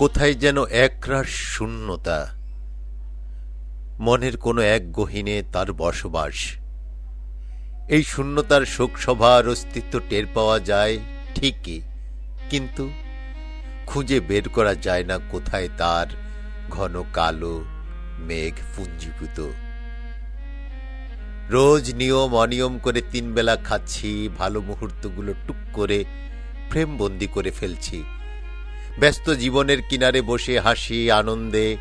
কোথায় যেন একরাশ শূন্যতা, মনের কোনো এক গহীনে তার বসবাস। এই শূন্যতার শোকসভার অস্তিত্ব টের পাওয়া যায় ঠিকই, কিন্তু খুঁজে বের করা যায় না কোথায় তার ঘন কালো মেঘ পুঞ্জীভূত। রোজ নিয়ম অনিয়ম করে তিন বেলা খাচ্ছি, ভালো মুহূর্তগুলো টুক করে ফ্রেমবন্দি করে ফেলছি। ব্যস্ত জীবনের কিনারে বসে হাসি, আনন্দে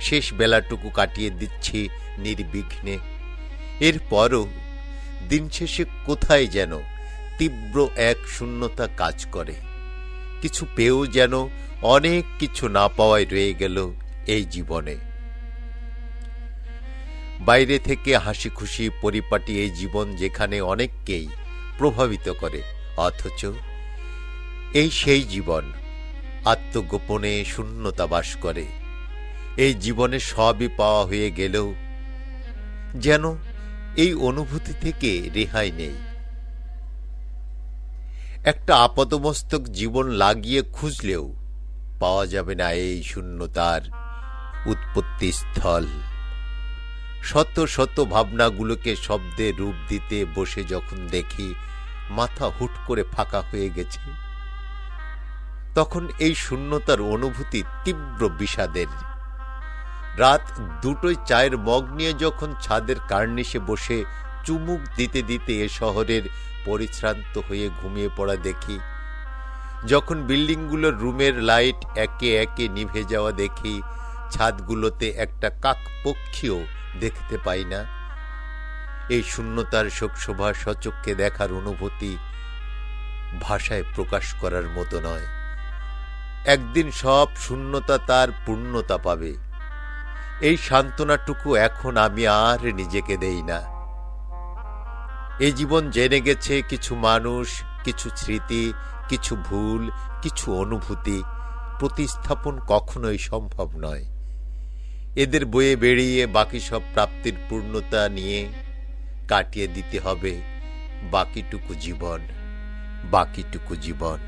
শেষ বেলাটুকু কাটিয়ে দিচ্ছি নির্বিঘ্নে। এরপরও দিন শেষে কোথায় যেন তীব্র এক শূন্যতা কাজ করে। কিছু পেয়েও যেন অনেক কিছু না পাওয়ায় রয়ে গেল এই জীবনে। বাইরে থেকে হাসি খুশি পরিপাটি এই জীবন যেখানে অনেককেই প্রভাবিত করে, অথচ এই সেই জীবন আত্মগোপনে শূন্যতা বাস করে। এই জীবনে সবই পাওয়া হয়ে গেলেও যেন এই অনুভূতি থেকে রেহাই নেই। একটা আপাতমস্তক জীবন লাগিয়ে খুঁজলেও পাওয়া যাবে না এই শূন্যতার উৎপত্তি স্থল। শত শত ভাবনাগুলোকে শব্দে রূপ দিতে বসে যখন দেখি, মাথা হুট করে ফাঁকা হয়ে গেছে। তখন এই শূন্যতার অনুভূতি তীব্র বিষাদের। রাত দুটোই চায়ের মগ নিয়ে যখন ছাদের কার্নিশে বসে চুমুক দিতে দিতে এ শহরের পরিশ্রান্ত হয়ে ঘুমিয়ে পড়া দেখি, যখন বিল্ডিংগুলোর রুমের লাইট একে একে নিভে যাওয়া দেখি, ছাদগুলোতে একটা কাক পক্ষীও দেখতে পাই না। এই শূন্যতার শোকশোভা সচককে দেখার অনুভূতি ভাষায় প্রকাশ করার মতো নয়। একদিন সব শূন্যতা তার পূর্ণতা পাবে। এই সান্ত্বনাটুকু এখন আমি আর নিজেকে দেই না। এই জীবন জেনে গেছে কিছু মানুষ, কিছু স্মৃতি, কিছু ভুল, কিছু অনুভূতি, প্রতিস্থাপন কখনোই সম্ভব নয়। এদের বয়ে বেরিয়ে বাকি সব প্রাপ্তির পূর্ণতা নিয়ে কাটিয়ে দিতে হবে বাকিটুকু জীবন বাকিটুকু জীবন।